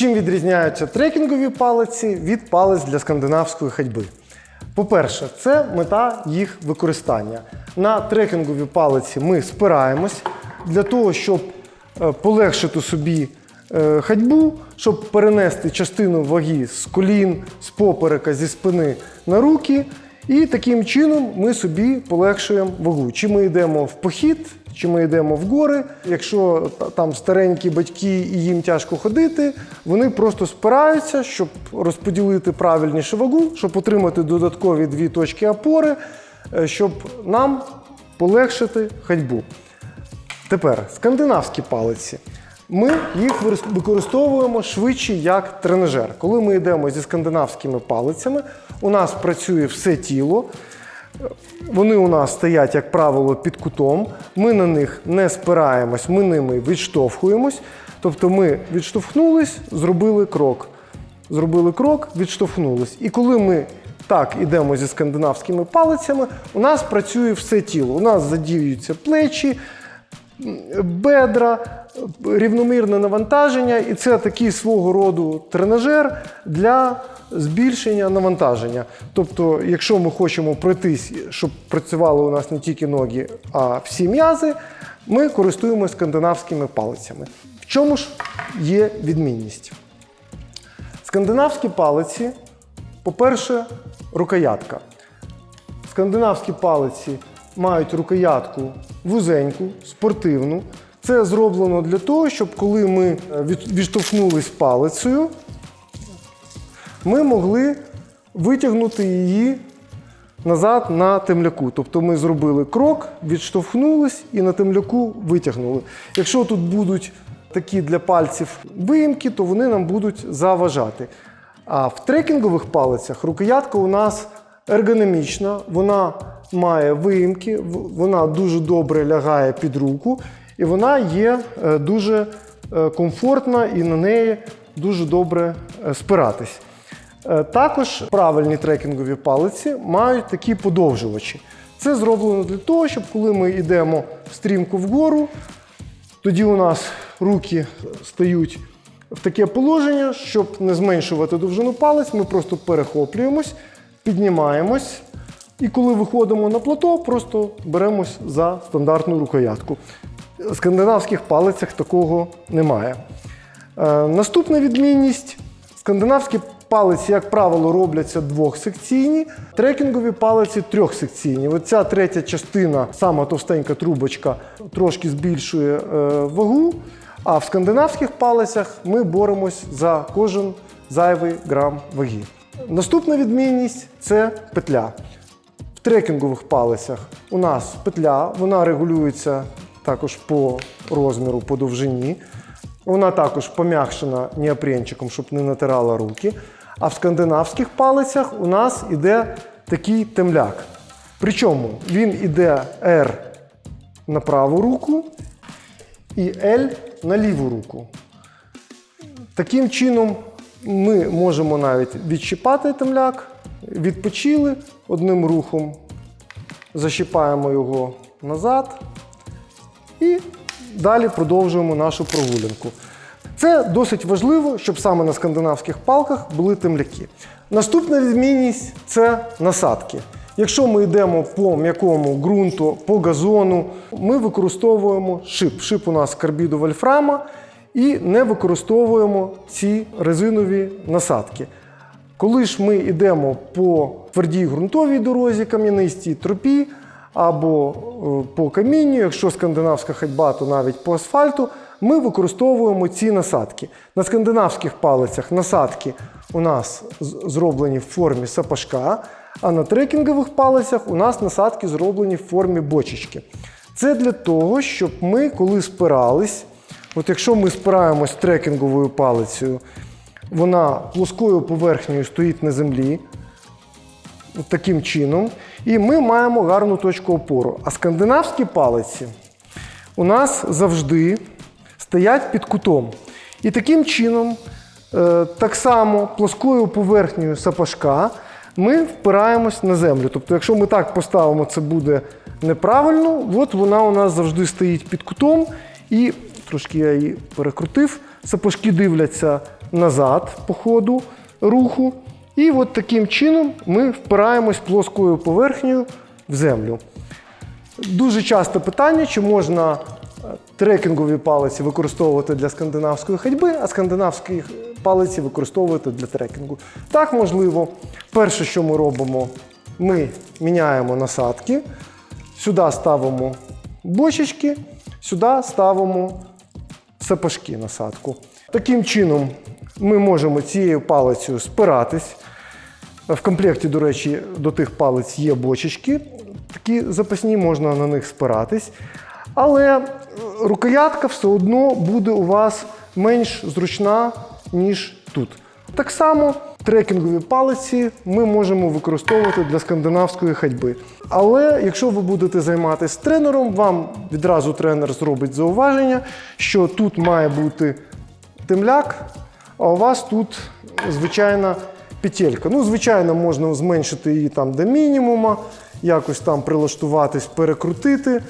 Чим відрізняються трекінгові палиці від палиць для скандинавської ходьби? По-перше, це мета їх використання. На трекінгові палиці ми спираємось для того, щоб е, полегшити собі е, ходьбу, щоб перенести частину ваги з колін, з поперека, зі спини на руки. І таким чином ми собі полегшуємо вагу. Чи ми йдемо в похід, чи ми йдемо в гори. Якщо там старенькі батьки і їм тяжко ходити, вони просто спираються, щоб розподілити правильніше вагу, щоб отримати додаткові дві точки опори, е, щоб нам полегшити ходьбу. Тепер скандинавські палиці. Ми їх використовуємо швидше як тренажер. Коли ми йдемо зі скандинавськими палицями, у нас працює все тіло. Вони у нас стоять, як правило, під кутом. Ми на них не спираємось, ми ними відштовхуємось. Тобто ми відштовхнулись, зробили крок. Зробили крок, відштовхнулись. І коли ми так ідемо зі скандинавськими палицями, у нас працює все тіло. У нас задіюються плечі, бедра, рівномірне навантаження, і це такий свого роду тренажер для збільшення навантаження. Тобто, якщо ми хочемо пройтись, щоб працювали у нас не тільки ноги, а всі м'язи, ми користуємося скандинавськими палицями. В чому ж є відмінність? Скандинавські палиці, по-перше, рукоятка. Скандинавські палиці мають рукоятку вузеньку, спортивну. Це зроблено для того, щоб коли ми е, відштовхнулись палицею, ми могли витягнути її назад на темляку. Тобто ми зробили крок, відштовхнулись і на темляку витягнули. Якщо тут будуть такі для пальців виїмки, то вони нам будуть заважати. А в трекінгових палицях рукоятка у нас ергономічна, вона має виїмки, вона дуже добре лягає під руку, і вона є е, дуже е, комфортна і на неї дуже добре е, спиратись. Також правильні трекінгові палиці мають такі подовжувачі. Це зроблено для того, щоб коли ми йдемо стрімко вгору, тоді у нас руки стають в таке положення, щоб не зменшувати довжину палець, ми просто перехоплюємось, піднімаємось. І коли виходимо на плато, просто беремось за стандартну рукоятку. В скандинавських палицях такого немає. Е, наступна відмінність: скандинавські палиці, як правило, робляться двохсекційні, трекінгові палиці трьохсекційні. Оця третя частина, сама товстенька трубочка, трошки збільшує е, вагу. А в скандинавських палицях ми боремось за кожен зайвий грам ваги. Наступна відмінність це петля. В трекінгових палицях у нас петля, вона регулюється також по розміру, по довжині. Вона також пом'якшена неопренчиком, щоб не натирала руки. А в скандинавських палицях у нас іде такий темляк. Причому він іде R на праву руку і L на ліву руку. Таким чином ми можемо навіть відщипати темляк, відпочили одним рухом, защіпаємо його назад і далі продовжуємо нашу прогулянку. Це досить важливо, щоб саме на скандинавських палках були темляки. Наступна відмінність це насадки. Якщо ми йдемо по м'якому ґрунту, по газону, ми використовуємо шип. Шип у нас карбіду вольфрама і не використовуємо ці резинові насадки. Коли ж ми йдемо по твердій ґрунтовій дорозі, кам'янистій тропі або е, по камінню, якщо скандинавська ходьба, то навіть по асфальту, ми використовуємо ці насадки. На скандинавських палицях насадки у нас зроблені в формі сапожка, а на трекінгових палицях у нас насадки зроблені в формі бочечки. Це для того, щоб ми, коли спирались, от якщо ми спираємось трекінговою палицею, вона плоскою поверхнею стоїть на землі, таким чином, і ми маємо гарну точку опору. А скандинавські палиці у нас завжди стоять під кутом. І таким чином, е, так само плоскою поверхнею сапожка ми впираємось на землю. Тобто, якщо ми так поставимо, це буде неправильно. От вона у нас завжди стоїть під кутом, і трошки я її перекрутив. Сапожки дивляться назад по ходу руху. І от таким чином ми впираємось плоскою поверхнею в землю. Дуже часто питання, чи можна е, трекінгові палиці використовувати для скандинавської ходьби, а скандинавські палиці використовувати для трекінгу. Так, можливо. Перше, що ми робимо, ми міняємо насадки, сюди ставимо бочечки, сюди ставимо сапожки насадку. Таким чином ми можемо цією палицею спиратись. В комплекті, до речі, до тих палець є бочечки, такі запасні, можна на них спиратись. Але е, рукоятка все одно буде у вас менш зручна, ніж тут. Так само трекінгові палиці ми можемо використовувати для скандинавської ходьби. Але якщо ви будете займатися тренером, вам відразу тренер зробить зауваження, що тут має бути темляк, а у вас тут звичайна петелька. Ну, звичайно, можна зменшити її там до мінімума, якось там прилаштуватись, перекрутити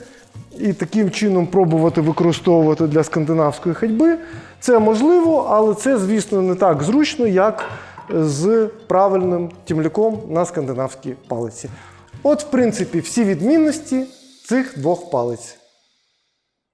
і таким чином пробувати використовувати для скандинавської ходьби. Це можливо, але це, звісно, не так зручно, як з правильним тімляком на скандинавській палиці. От, в принципі, всі відмінності цих двох палиць.